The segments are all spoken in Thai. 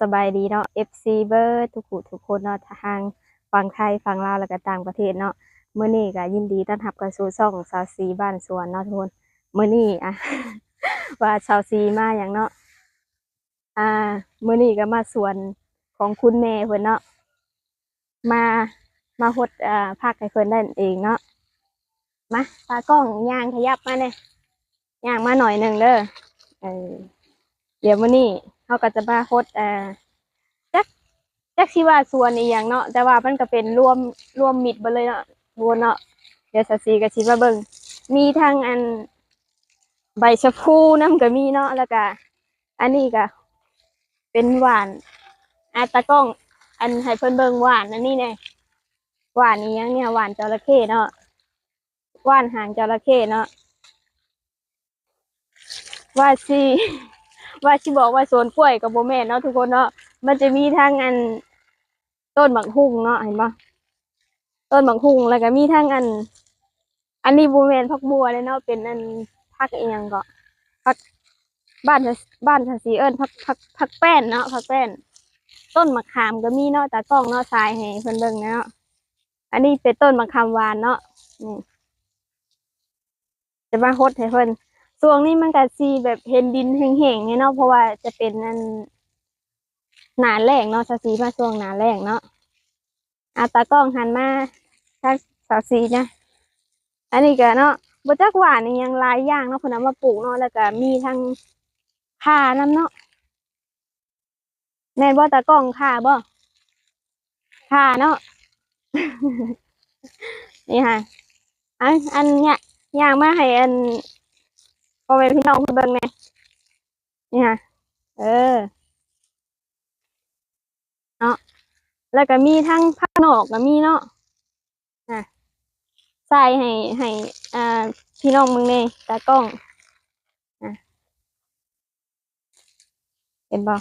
สบายดีเนาะ FC เบิร์ทุกผู้ทุกคนเนาะทางฝั่งไทยฝั่งลาวแล้วก็ต่างประเทศเนาะเมื้อนี้ก็ยินดีต้อนรับเข้าสู่ช่องสาวซีบ้านสวนเนาะทุกคนเมื้อนี้อะ ว่าสาวซีมาหยังเนาะอ่ามื้อนี้ก็มาสวนของคุณแม่เพิ่นเนาะมามาหดอ่าพักให้เพิ่นได้เองเนาะมาตากล้องย่างขยับมาเนี่ยย่างมาหน่อยหนึ่งเด้อเออเดี๋ยวมื้อนี้ เขาก็จะมาหดอ่าจักจักสิว่าส่วนอีหยังเนาะแต่ว่ามันก็เป็นรวมรวมมิดเบ่เลยเนาะรวเนาะเดี๋ยวสสีก็สิมาเบิ่งมีทั้งอันใบชะพูน้ำก็มีเนาะแล้วก็อันนี้ก็เป็นหวานอาตากล้อง อันให้เพิ่นเบิ่งหวานอันนี้แน่หวานอีหยังเนี่ยหวานจระเข้เนาะหวานหางจระเข้เนาะว่าสิ ว่าสิบอกว่าสวนกล้วยกับโบแม่นเนาะทุกคนเนาะมันจะมีทั้งอันต้นบักฮุ่งเนาะเห็นปะต้นบักฮุ่งแล้วก็มีทั้งอัน อันนี้บูแมนพักบัวเลยเนาะเป็นอันพักเอียงก็พักบ้านบ้านภาษีเอิญพักพักพักแป้นเนาะพักแป้น ต้นมะขามก็มีเนาะตากล้องเนาะทรายให้เพิ่นเบิ่งเนาะอันนี้เป็นต้นมะขามหวานเนาะนี่จะมาฮดให้เพิ่น ช่วงนี้มันก็สีแบบเห็นดินแห้งๆเนาะเพราะว่าจะเป็นอันหนาแรงเนาะสาสีมาช่วงหนาแรงเนาะอาตากล้องหันมาทางสาวสีนะอันนี้ก็เนาะบจักหวานยังหลายอย่างเนาะเพนเอามาปลูกเนาะแล้วก็มีทั้งข่าน้ำเนาะแม่นบ่ตากล้องข่าบ่ข่าเนาะนี่ค่ะอันอันเนี้ยย่างมาให้อัน พ่อแม่พี่น้องเพิ่นเบิ่งแน่นี่ค่ะเออเนอะแล้วก็มีทั้งภาคนอกก็มีเนาะอะใส่ให้ให้อ่าพี่น้องมึงเนี่ตากล้องอะเห็นบ่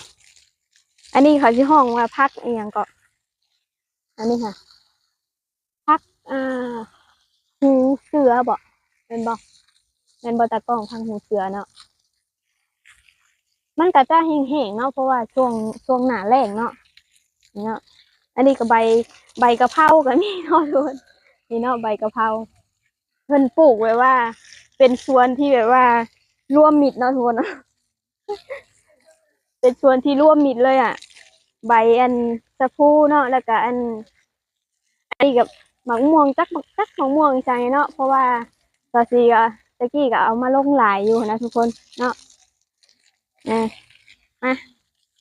อันนี้เขาที่ห้องว่าพักอีหยังก็อันนี้ค่ะ พักอ่าหูเสือบ่เป็นบ่ เป็นบ่ตากล้องพักหูเสือเนาะมันก็จะแห้งๆเนาะเพราะว่าช่วงช่วงหนาแล้งเนาะเนาะอันนี้ก็ใบใบกะเพราก็มีเนาะทุกคนนี่เนาะใบกะเพราเพิ่นปลูกไว้ว่า เป็นสวนที่แบบว่าร่วมมิตรเนาะทุกคนเป็นสวนที่ร่วมมิตรเลยอะ ใบอันสะพูเนาะแล้วก็อันอันนี้กับหมากม่วงจักบักจักหมากม่วงอีจังเนาะเพราะว่าตอซีก็ ตะกี้ก็เอามาลงหลายอยู่นะทุกคนเนาะเออมา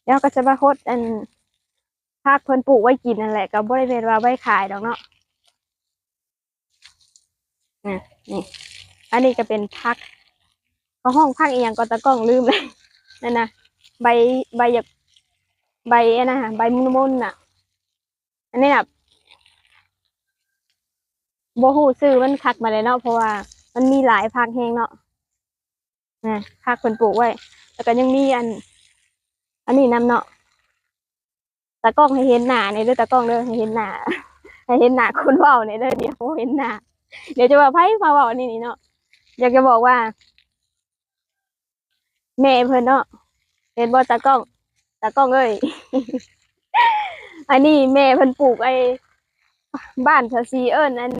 เดี๋ยวก็จะมาโคดอันภาคเพิ่นปลูกไว้กินนั่นแหละก็บ่ได้เป็นว่าไว้ขายดอกเนาะนี่นี่ อันนี้ก็เป็นพักเขาห้องพักอีหยังก็ตะกล้องลืมเลยนั่นนะใบใบหยกใบอันะใบมุนมุนๆน่ะ อันนี้น่ะบ่ฮู้ชื่อมันคักมาเลยเนาะเพราะว่า มันมีหลายพักแฮงเนาะนะพักเพิ่นปลูกไว้ แล้วก็ยังมีอัน อันนี้นำเนาะตากล้องให้เห็นหน้าเนี่ยเด้อตากล้องเด้อให้เห็นหน้าให้เห็นหน้าคนเว้าเนี่ยเด้อเดี๋ยวเห็นหน้าเดี๋ยวจะว่าไผมาเว้านี่นี่เนาะอยากจะบอกว่า แม่เพิ่นเนาะเห็นบ่ตากล้องตากล้องเอ้ยอันนี้แม่เพิ่นปลูกไอ้บ้านชะซีเอิ้นอัน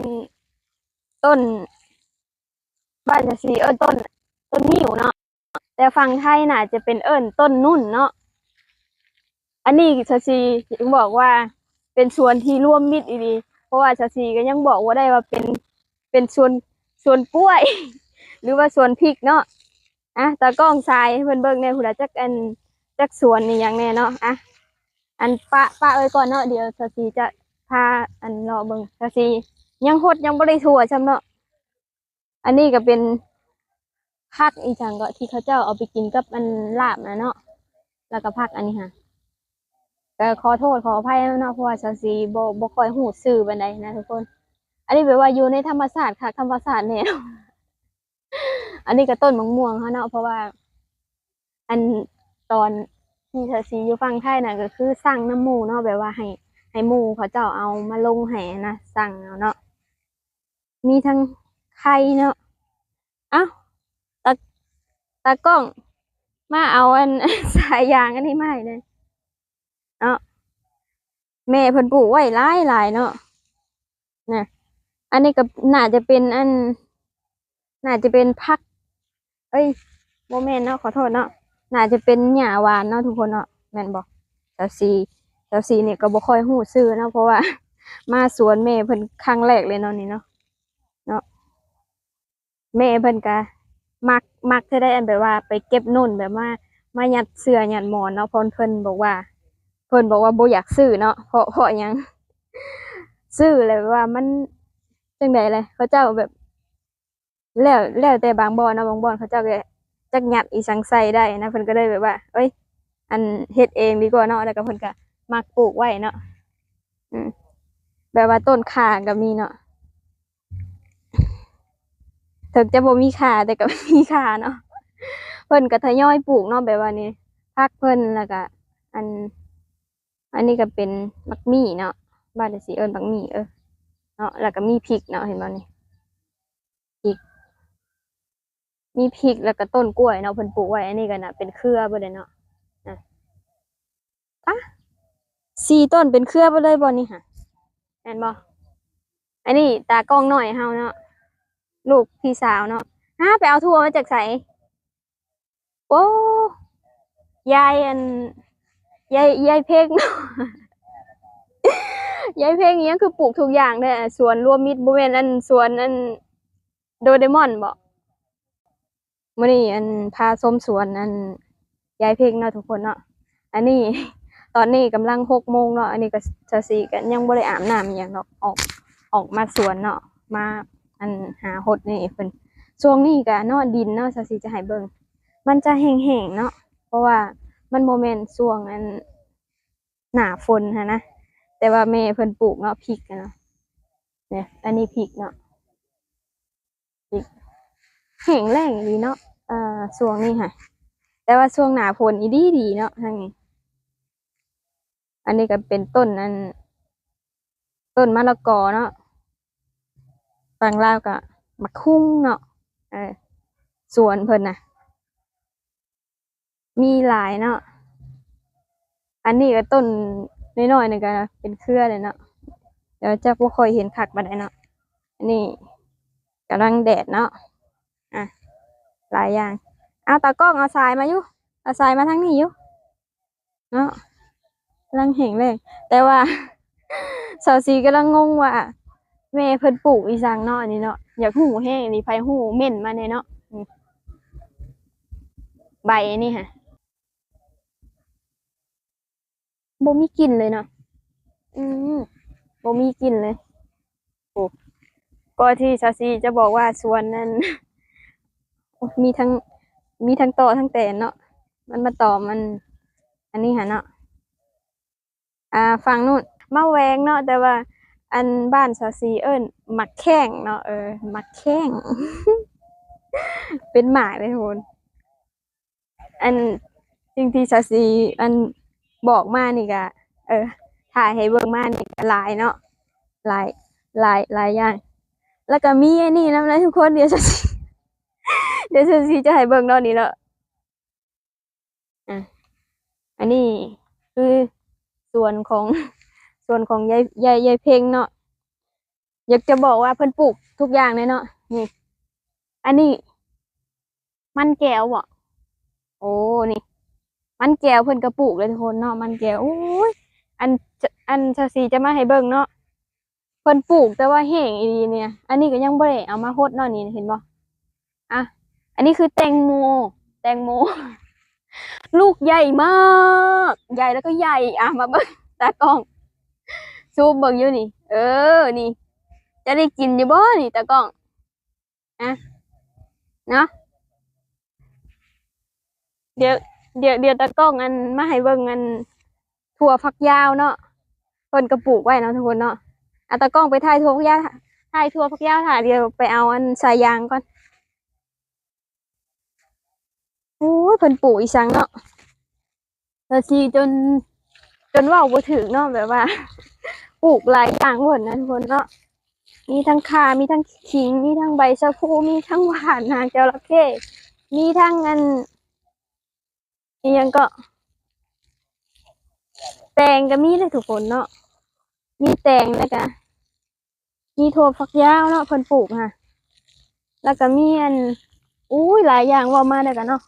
ต้น บ้านชะซีเอิ้นต้น ต้นนิ้วเนาะแต่ฝั่งไทยน่ะจะเป็นเอิ้นต้นนุ่นเนาะอันนี้ชาซียังบอกว่าเป็นสวนที่ร่วมมิตรอีดีเพราะว่าชาซีก็ยังบอกว่าได้ว่าเป็นเป็นสวนสวนกล้วย หรือว่าสวนพริกเนาะอะตากล้องทรายเพิ่นเบิ่งในหุ่นจักอันจักสวนนี่อย่างแน่เนาะอะอันปะปะไว้ก่อนเนาะเดี๋ยวชาซีจะพาอันรอเบิ่งชาซียังหดยังบ่ได้ทั่วจำเนาะ อันนี้ก็เป็นผักอีจังก็ที่เขาเจ้าเอาไปกินกับอันลาบนะเนาะแล้วก็ผักอันนี้ค่ะก็ขอโทษขออภัยเนาะเพราะว่าชาซีบ่บ่คอยหูสื่อปานใดนะทุกคน อันนี้แปลว่าอยู่ในธรรมศาสตร์ค่ะ ธรรมศาสตร์แนวอันนี้ก็ต้นมะม่วงเขาเนาะเพราะว่า อันตอนที่ชาซีอยู่ฝั่งไทยน่ะ ก็คือสั่งน้ำหมูเนาะแบบว่าให้ให้หมูเขาเจ้าเอามาลงให้นะสั่งเอาเนาะมีทั้ง ไข่เนาะ เอ้าตาตากล้อง มาเอาอันสายยางอันนี้มาให้เลยเนาะแม่เพิ่นปลูกไว้หลายหลายเนาะนะอันนี้ก็น่าจะเป็นอัน น่าจะเป็นพัก เอ้ยโมเมนเนาะขอโทษเนาะ น่าจะเป็นหญ้าหวานเนาะทุกคนเนาะแม่นบอกแถวซีแถวซีเนี่ยก็บ่ค่อยฮู้ชื่อเนาะเพราะว่า มาสวนแม่เพิ่นครั้งแรกเลยเนาะนี่เนาะเนาะ แม่เพิ่นก็มักมักจะได้อันแบบว่า ไปเก็บนุ่นแบบว่ามายัดเสื้อยัดหมอนเนาะเพราะเพิ่นบอกว่า เพิ่นบอกว่าบ่อยากซื้อเนาะเพราะเพราะหยังซื้อเลยว่ามันจังไดเลยเขาเจ้าแบบ แล้วแล้วแต่บางบอนเนาะบางบอนเขาเจ้าก็จักยัดอีสังใส่ได้นะเพิ่นก็เลยแบบว่า เอ้ย อันเฮ็ดเองดีกว่าเนาะแล้วก็เพิ่นก็มักปลูกไว้เนาะอืมแบบว่าต้นข่าก็มีเนาะ ถึงจะบ่มีขาแต่ก็มีขาเนาะเพิ่นก็ทยอยปลูกเนาะแบบว่านี้พักเพิ่นแล้วก็อัน อันนี้ก็เป็นมักมี่เนาะบ้านเดสิเอิ้นมักมี่เออเนาะแล้วก็มีพริกเนาะเห็นบ่นี่พริก มีพริกแล้วก็ต้นกล้วยเนาะเพิ่นปลูกไว้อันนี้ก็น่ะเป็นเครือบ่เลยเนาะอะอะสี่ต้นเป็นเครือบ่เลยบ่นี่ค่ะแม่นบ่อันนี้ตากล้องหน้อยเฮาเนาะ ลูกพี่สาวเนาะฮะไปเอาทั่วมาจากไสโอ้ยายอันยายยายเพ่งเนาะยายเพ่งเนี้ยคือปลูกทุกอย่างเลยสวนรวมมิตรบ่แม่นอันสวนอันโดเรมอนบ่มื่อนี้อันพาส้มสวนอันยายเพ่งเนาะทุกคนเนาะอันนี้ ตอนนี้กำลังหกโมงเนาะอันนี้ก็จะสีกันยังบ่ได้อาบน้ำอย่างเนาะออกออกมาสวนเนาะมา อันหาหดนี่เพิ่นช่วงนี้ก็นาะดินเนาะจะสีจะให้เบิ่งมันจะแห้งๆเนาะเพราะว่ามันโมเมนต์ช่วงอันหนาฝนฮะนะแต่ว่าแม่เพิ่นปลูกเนาะพริกเนาะเนี่ยอันนี้พริกเนาะพริกแห้งแล้งดีเนาะอ่าช่วงนี้ค่ะ แต่ว่าช่วงหนาฝนอีดีดีเนาะทางนี้อันนี้ก็เป็นต้นอันต้นมะละกอเนาะ ฝั่งลาวก็มะคุ้งเนาะเออสวนเพิ่นนะมีหลายเนาะอันนี้ก็ต้นน้อยๆนี่ก็เป็นเครือเลยเนาะเดี๋ยวจะบ่ค่อยเห็นคักบัดใดเนาะอันนี้กำลังแดดเนาะอะหลายอย่างเอาตากล้องเอาทรายมาอยู่เอาทรายมาทั้งนี้อยู่เนาะกำลังเห็นเลย แต่ว่าสาวสีกำลังงงว่า แม่เพิ่นปลูกอีสังเนาะอันนี้เนาะอยากหูแห้งนี่ไผหูเหม็นมาเนี่ยเนาะใบนี่ค่ะบ่มีกลิ่นเลยเนาะอืมบ่มีกลิ่นเลยโอ้ก็ที่สาวสีจะบอกว่าสวนนั้นมีทั้งมีทั้งต่อทั้งแตนเนาะมันมาต่อมัน อันนี้ฮะเนาะอ่า ฟังนู่นมาแวงเนาะแต่ว่า อันบ้านซาซีเอิ้นหมักแข้งเนาะเออหมักแข้ง เป็นหมาเลยทุกคนอันจริงที่ซาซีอันบอกมานี่ก็เออ ถ่ายให้เบิ่งมานี่ก็หลายเนาะหลายหลายหลายอย่าง แล้วก็มีไอ้นี่นำนะทุกคนเดี๋ยวซาซีเดี๋ยวฉันสิจะให้เบิ่งเนาะนี่เนาะอะอันนี้คือส่วนของ ส่วนของยายยายยายเพ่งเนาะอยากจะบอกว่าเพิ่นปลูกทุกอย่างเลยเนาะนี่ อันนี้ มันแก้วบ่โอ้นี่ มันแก้วเพิ่นก็ปลูกเลยทุกคนเนาะมันแก้วโอ้ยอันอันชาซีจะมาให้เบิ่งเนาะเพิ่นปลูกแต่ว่าแห้งอีเนี่ย อันนี้ก็ยังบ่ได้เอามาโฮดเนาะนี่เห็นบ่อะอันนี้คือแตงโม แตงโม ลูกใหญ่มาก ใหญ่แล้วก็ใหญ่อะมาเบิ่งตากล้อง ซูมเบิ่งอยู่นี่ เออ นี่ จะได้กินอยู่บ่นี่ตากล้องอะเนาะเดี๋ยวเดี๋ยวเดี๋ยวตากล้องอันมาให้เบิ่งอันถั่วฝักยาวเนาะเพิ่นก็ปลูกไว้เนาะทุกคนเนาะอะตากล้องไปถ่ายถั่วฝักยาวถ่ายถั่วฝักยาวถ่ายเดี๋ยวไปเอาอันสายยางก่อนโอ้ยเพิ่นปลูกอีสังเนาะแล้วสิจนจนว่าบ่ถึงเนาะแบบว่า ลูกหลายอย่างหมดนะทุกคนเนาะมีทั้งข่ามีทั้งขิง มีทั้งใบชะพูมีทั้งหวานนางจระเข้มีทั้งอันอีหยังก็ แตงก็มีเลยทุกคนเนาะมีแตงแล้วก็มีถั่วฝักยาวเนาะเพิ่นปลูกค่ะ แล้วก็มีอันอุ้ยหลายอย่างว่ามาได้กันเนาะ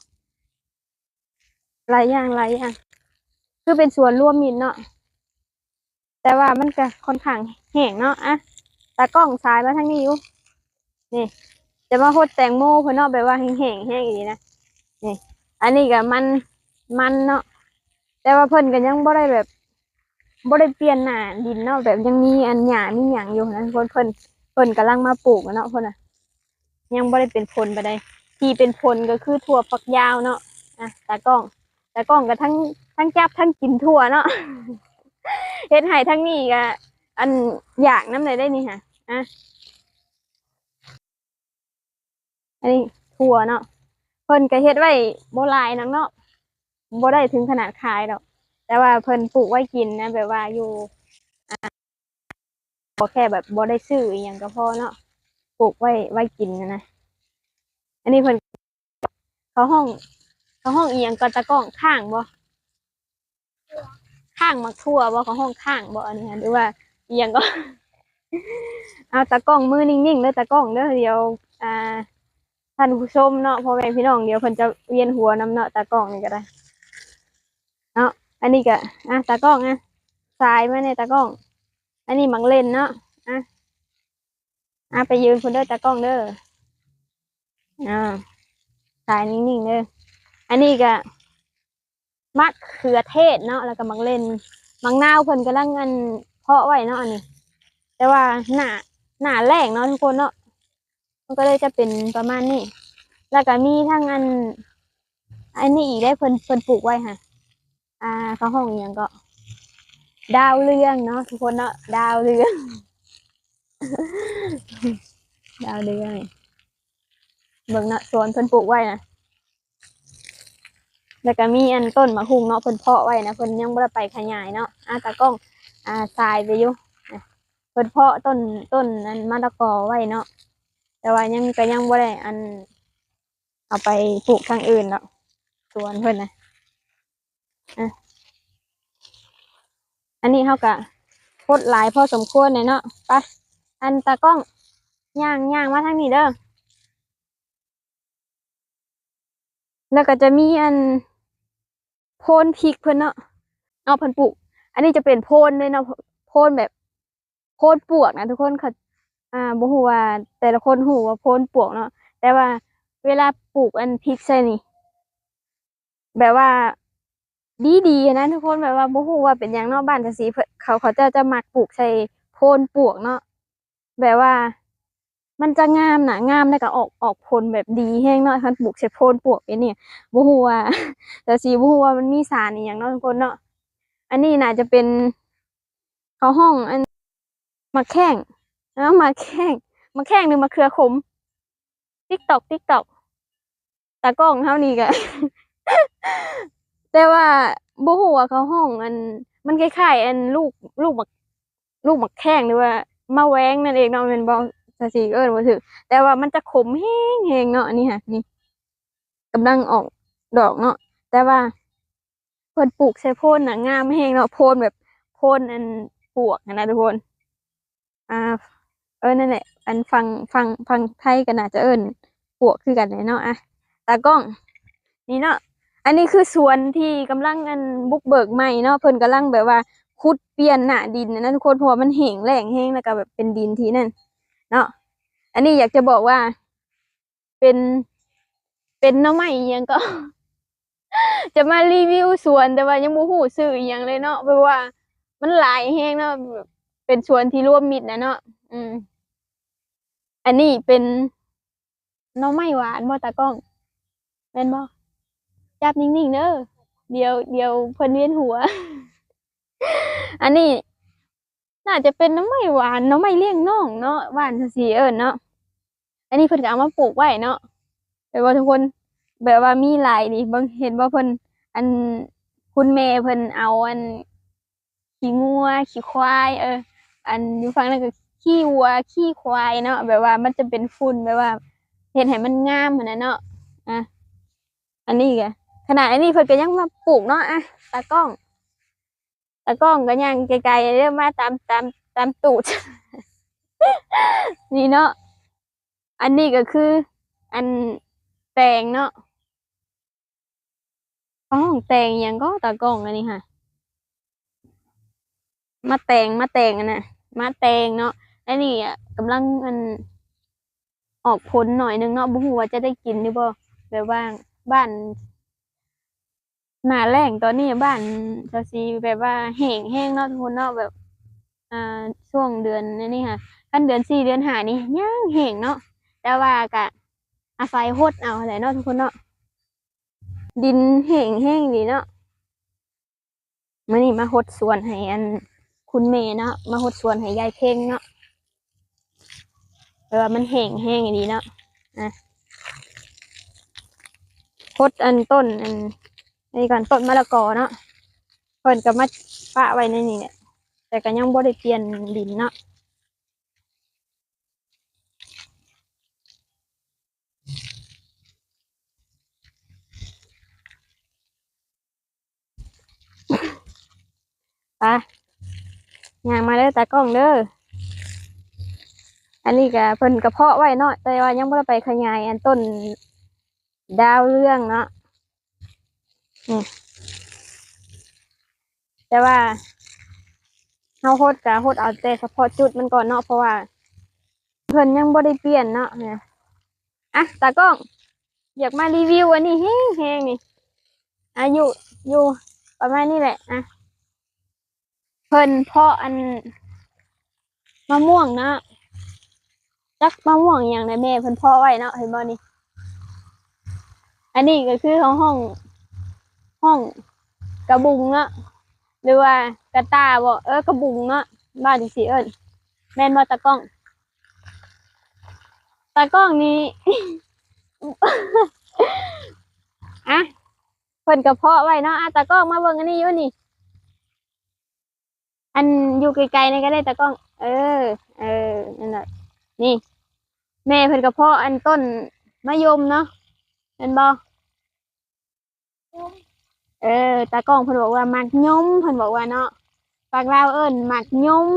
หลายอย่างหลายอย่าง คือเป็นสวนรวมมิตรเนาะ แต่ว่ามันก็ค่อนข้างแห้งเนาะอะตากล้องสายมาทางนี้อยู่นี่จะมาโคดแตงโมเพิ่นเนาะแบบว่าแห้งแห้งอย่างนี้นะนี่ อันนี้ก็มันมันเนาะแต่ว่าเพิ่นก็ยังบ่ได้แบบบ่ได้เปลี่ยนหน้าดินเนาะแบบยังมีอันหญ้ามีหยังอยู่นะเพิ่นเพิ่นเพิ่นกำลังมาปลูกเนาะเพิ่นน่ะ ยังบ่ได้เป็นผลไปได้ที่เป็นผลก็คือถั่วฝักยาวเนาะอะตากล้องตากล้องก็ทั้งทั้งจับทั้งกินถั่วเนาะ เฮ็ดให้ทั้งนี้ก็อันอยากน้ำไหนได้นี่ฮะอะอันนี้ถั่วเนาะเพิ่นก็เฮ็ดไว้บ่หลายนักเนาะบ่ได้ถึงขนาดขายดอก แต่ว่าเพิ่นปลูกไว้กินนะแบบว่าอยู่อ่าบ่แค่แบบบ่ได้ซื้ออีหยังก็พอเนาะปลูกไว้ไว้กินนะนะอันนี้เพิ่นเขาห้องเขาห้องอีหยังก็ตะกร้องข้างบ่ ข้างมักทั่วบ่เขาห้องข้างบ่อันนี้ฮะหรือว่าอีหยังก็ เอาตะกล้องมือนิ่งๆเด้อตะกล้องเด้อเดี๋ยว อ่าท่านผู้ชมเนาะพ่อแม่พี่น้องเดี๋ยวเพิ่นจะเวียนหัวน้ำเนาะตากล้องนี่ก็ได้เนาะอันนี้ก็อะตากล้องอะสายมาในตากล้อง อันนี้มังเล่นเนาะอะอะไปยืนคุณเด้อตากล้องเด้ออ่าสายนิ่งๆเด้ออันนี้ก็ มะเขือเทศเนาะแล้วก็มังเล่นมังนาวเพิ่นกำลังอันเพาะไว้เนาะอันนี้ แต่ว่าหน้าหน้าแรงเนาะทุกคนเนาะมันก็เลยจะเป็นประมาณนี้ แล้วก็มีทั้งอัน อันนี้อีกได้เพิ่นเพิ่นปลูกไว้ค่ะ อ่าเขาห้องอย่างก็ ดาวเรืองเนาะทุกคนเนาะดาวเรือง ดาวเรืองเบิ่งเนาะสวนเพิ่นปลูกไว้นะ แล้วก็มีอันต้นมะฮุงเนาะเพิ่นเพาะไว้นะเพิ่นยังบ่ได้ไปขยายเนาะอาตากล้องอ่าทรายไปอยู่เพิ่นเพาะต้นต้นนั้นมะละกอไว้เนาะแต่ว่ายังก็ยังบ่ได้อัน เอาไปปลูกทางอื่นเนาะสวนเพิ่นนะอะอันนี้เขาก็โคตรหลายพอสมควรเลยเนาะไปอันตากล้องย่างย่างมาทางนี้เด้อแล้วก็จะมีอัน โพนพริกเพิ่นเนาะเอาพิ่นปลูกอันนี้จะเป็นโพนเลยเนาะโพนแบบ โพนปวกนะทุกคนเขาอ่าบ่ฮู้ว่าแต่ละคนฮู้ว่าโพนปวกเนาะแต่ว่าเวลาปลูกอันพริกใส่นี่แบบว่าดีดีนะทุกคนแบบว่าบ่ฮู้ว่าเป็นหยังนาะบ้านจังซี่เขาเขาจะจะหมักปลูกใส่โพนปวกเนาะแบบว่า มันจะงามนะงามแล้วก็ออกออกผลแบบดีแฮงเนาะคันปลูกใส่โพนปลวกเป็นนี่บ่ฮู้ว่าแต่สิบ่ฮู้ว่ามันมีสารอีหยังเนาะทุกคนเนาะอันนี้น่าจะเป็นเขาห้องอันมะแข้งแล้วมาแข่งมาแข่งหรือมาเครือขมติ๊กตอกติ๊กตอกตากล้องเท่านี้กะแต่ว่าบ่ฮู้ว่าเขาห้องอัน มันคล้ายๆอันลูกลูกหมักลูกหมักแข้งหรือว่ามาแว้งนั่นเองเนาะแม่นบ่ ภาษีเอิ้นบ่ถูกแต่ว่ามันจะขมแฮงๆเนาะอันนี้ค่ะนี่กำลังออกดอกเนาะแต่ว่าเพิ่นปลูกใส่โพนน่ะงามแฮงเนาะโพนแบบโพนอันปวกนะทุกคนอ่าเออนั่นแหละ อันฟังฟังฟังไทยก็น่าจะเอิ้นปวกคือกันเลยเนาะอะตากล้อง นี่เนาะอันนี้คือสวนที่กำลังอันบุกเบิกใหม่เนาะเพิ่นกำลังแบบว่าขุดเปลี่ยนหน้าดินนะทุกคนเพราะมันแห้งแล้งแห้งแล้วก็แบบเป็นดินที่นั่น เนาะอันนี้อยากจะบอกว่า เป็นเป็นน้องใหม่ยังก็ จะมารีวิวสวนแต่ว่ายังบ่ฮู้ชื่ออีหยังเลยเนาะเพราะว่า มันหลายแฮงเนาะเป็นสวนที่ร่วมมิตรนะเนาะอืม อันนี้เป็นน้องไม้หวานบ่ตากล้องแม่นบ่จับนิ่งๆเด้อเดี๋ยวเดี๋ยวเพิ่นเวียนหัว อันนี้ น่าจะเป็นน้องไม้หวานน้องไม้เลี้ยงน้องเนาะหวานจังซี่เอิ้นเนาะอันนี้เพิ่นก็เอามาปลูกไว้เนาะแบบว่าทุกคนแบบว่ามีหลายนี่บิ่งเห็นบ่าเพิ่นอันคุณแม่เพิ่นเอาอันขี้งัวขี้ควายเออ อันอยู่ฝั่งนั้นก็ขี้วัวขี้ควายเนาะแบบว่ามันจะเป็นฝุ่นแบบว่าเห็นให้มันงามเหมือนนั้นเนาะอะอันนี้ก็ขนาดอันนี้เพิ่นก็ยังมาปลูกเนาะอะตากล้อง ตากล้องก็ย่างไกลๆเรื่อมาตามตามตามตูด นี่เนาะอันนี้ก็คือ อันแตงเนาะอ๋อแตงยังก็ตากล้องอันนี้ค่ะ มาแตงมาแตงอันน่ะ มาแตงเนาะอันนี้อะกำลังมันออกผลหน่อยนึงเนาะบ่ฮู้ว่าจะได้กินหรือบ่แบบว่าบ้าน หน้าแล้งตอนนี้บ้านจะสีแบบว่าแห้งแห้งเนาะทุกคนเนาะแบบอ่าช่วงเดือนนี้ค่ะกันเดือนสี่เดือนหานี่ย่างแห้งเนาะแต่ว่ากะอาศัยหดเอาแหละเนาะทุกคนเนาะดินแห้งแห้งดีเนาะมื่อนี้มาหดสวนให้อันคุณเมย์เนาะมาหดสวนให้ยายเพ่งเนาะแปลว่ามันแห้งแห้งดีเนาะอะหดอันต้นอัน นี่ก่อนต้นมะละกอเนาะเพิ่นก็มาปะไว้ในนี่เนี่ยแต่ก็ยังบ่ได้เปลี่ยนดินเนาะไปย่างมาเด้อตากล้องเด้อ อันนี้ก็เพิ่นกระเพาะไว้เนาะแต่ว่ายังบ่ได้ไปขยายอันต้นดาวเรื่องเนาะ แต่ว่าเฮาโฮดกะโฮดเอาแต่เฉพาะจุดมันก่อนเนาะเพราะว่า เพิ่นยังบ่ได้เปลี่ยนเนาะเนี่ยอะตากล้อง อยากมารีวิวอันนี้แห้งๆนี่อายุอยู่ประมาณนี้แหละอะเพิ่นเพาะอันมะม่วงนะจักมะม่วงอย่างในแม่เพิ่นเพาะไว้เนาะเห็นบ่นี่อันนี้ก็คือของห้อง ห้องกระบุงเนาะหรือว่ากระตาบ่เออกระบุงเนาะบ้านจังซี่เอิ้นแม่นบ่ตากล้องตากล้องนี้ อะเพิ่นกระเพาะไว้เนาะอะตากล้องมาเบิ่งอันนี้อยู่นี่ อันอยู่ไกลๆนี่ก็ได้ตากล้อง เออ เออ นั่นแหละนี่ แม่เพิ่นกระเพาะอันต้นมะยมเนาะเห็นบ่ เออตากล้องเพิ่นบอกว่ามักยมเพิ่นบอกว่าเนาะปากลาวเอิ้นมักยม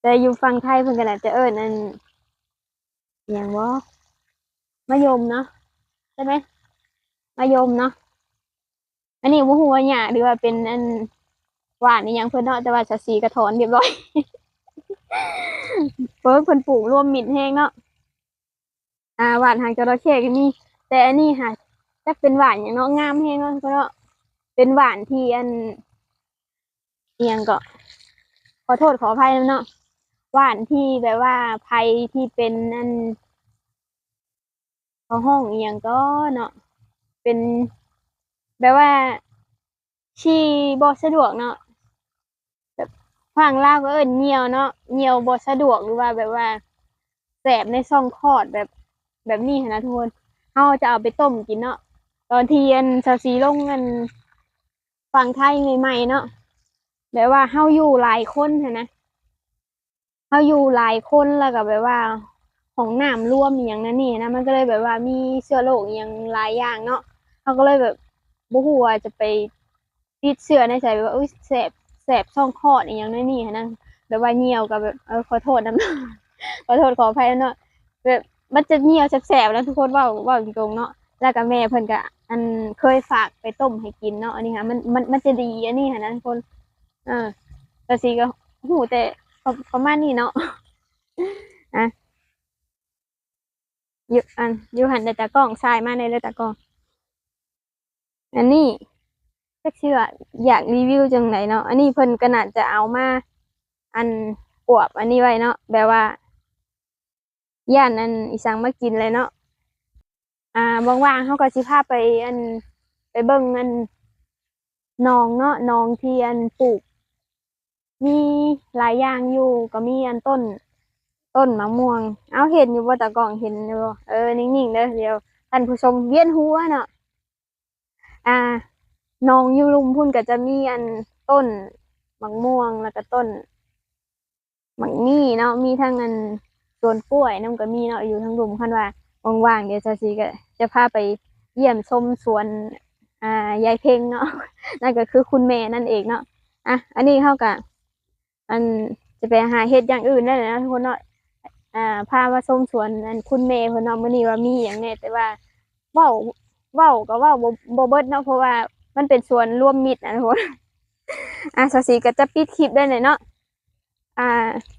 แต่อยู่ฝั่งไทยเพิ่นก็น่าจะเอิ้นอันอหยังบ่ามะยมเนาะใช่ไหมมะยมเนาะอันนี้บ่ฮู้ว่าหยังหรือว่าเป็นอันหวานอีหยังเพิ่นเนาะแต่ว่าสะสีกระถอนเรียบร้อยเพิ่นเพิ่นปลูกรวมมิตรแฮงเนาะอ่าหวานหางจระเข้ก็มีแต่อันนี้ค่ะ จักเป็นหวานอย่างเนาะงามแฮงเนาะเพราะเนาะเป็นหวานที่อันเอียงก็ขอโทษขออภัยนะเนาะหวานที่แบบว่าภัยที่เป็นอันเขาห้องเอียงก็เนาะเป็นแบบว่าชีบ่สะดวกเนาะแบบฟังลาวก็เอิ้นเหนียวเนาะเหนียวบ่สะดวกหรือว่าแบบว่าแสบในช่องคลอดแบบแบบนี้นะทุกคนเฮาจะเอาไปต้มกินเนาะ ตอนที่อันซาซีลงเงินฝั่งไทยใหม่ๆเนาะแบบว่าเฮาอยู่หลายคนหั้นนะเฮาอยู่หลายคนแล้วก็แบบว่าของน้ำร่วมอย่างนั้นนี่นะมันก็เลยแบบว่ามีเชื้อโรคอย่างหลายอย่างเนาะเฮาก็เลยแบบบ่ฮู้ว่าจะไปติดเชื้อในใจแบบว่าอุ้ยแสบแสบช่องคลอดอย่างนั้นนี่นะแบบว่าเหี่ยวกับแบบเออขอโทษนะขอโทษขออภัยเนาะแบบมันจะเหี่ยวแสบๆแล้วทุกคนว้าว้าตรงๆเนาะ แล้วก็แม่เพิ่นก็อันเคยฝากไปต้มให้กินเนาะอันนี้ค่ะมันมันมันจะดีอันนี้ค่ะนะทุกคนเออแต่สีก็หูแต่ประประมาณนี้เนาะอะอยู่อันอยู่หันแต่ตากล้องชายมาในเลยตากล้องอันนี้ก็เชื่ออยากรีวิวจังไหนเนาะอันนี้เพิ่นก็น่าจะเอามา อันอวบอันนี้ไว้เนาะแบบว่าย่านอันอีสังมากินเลยเนาะ อ่าว่างๆเขาก็สิพาไปอันไปเบิ่งอันนองเนาะนองเที่อันปลูก มีหลายอย่างอยู่ก็มีอันต้น ต้นมะม่วง เอาเห็นอยู่บ่ตะกล้องเห็นอยู่เออนิ่งๆเด้อเดี๋ยวท่านผู้ชมเวียนหัวเนาะอ่านองอยู่ลุมพุ่นก็จะมีอันต้นมะม่วงแล้วก็ต้นมักมี่เนาะมีทั้งอันสวนกล้วยนำก็มีเนาะอยู่ทั้งลุมคันว่าว่างๆเดี๋ยวจะซีก็ จะพาไปเยี่ยมชมสวนอ่ายายเพ่งเนาะนั่นก็คือคุณแม่นั่นเองเนาะอะอันนี้เขากับอันจะไปหาเฮ็ดอย่างอื่นได้เลยนะทุกคนเนาะอ่าพามาชมสวนอันคุณแม่เพิ่นเนาะมื้อนี้ว่ามีหยังแน่แต่ว่าเว้าเว้าก็เว้าบ่บ่เบิดเนาะเพราะว่ามันเป็นสวนร่วมมิตรนะทุกคนอะสสีก็จะปิดคลิปได้เลยเนาะอ่า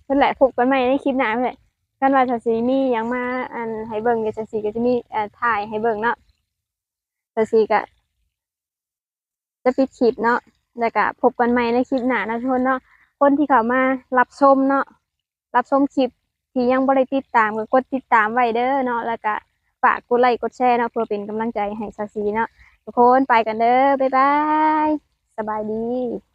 นั่นแหละพบกันใหม่ในคลิปหน้าเพื่อน กันว่าสสีมียังมาอันให้เบิ่งเดี๋ยวสสีก็จะมีอ่าถ่ายให้เบิ่งเนาะสสีก็จะปิดคลิปเนาะแล้วก็พบกันใหม่ในคลิปหน้านะทุกคนเนาะคนที่เขามารับชมเนาะรับชมคลิปที่ยังบ่ได้ติดตามก็กดติดตามไว้เด้อเนาะแล้วก็ฝากกดไลค์กดแชร์เนาะเพื่อเป็นกำลังใจให้ซาซีเนาะทุกคนไปกันเด้อบ๊ายบายสบายดี